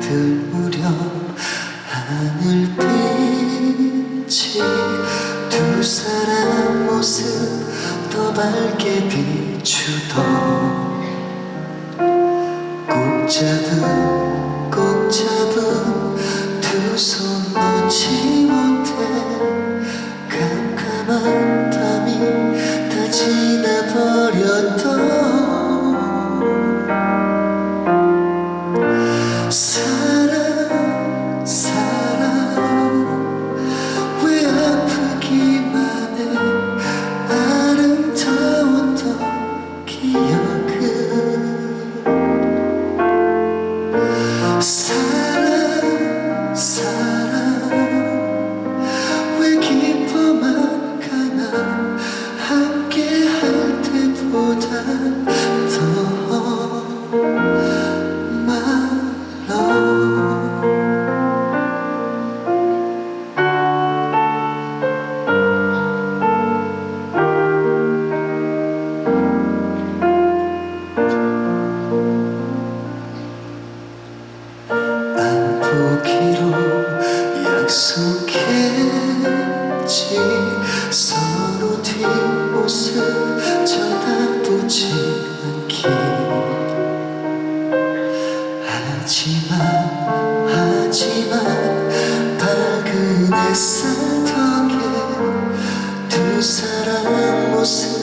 들무려 하늘빛이 두 사람 모습 더 밝게 비추던 꼭 잡은 꼭 잡은 두 손 놓지 못해 사 보기로 약속했지. 서로 뒷모습 쳐다보지 않기. 하지만 하지만 밝은 햇살 덕에 두 사람 모습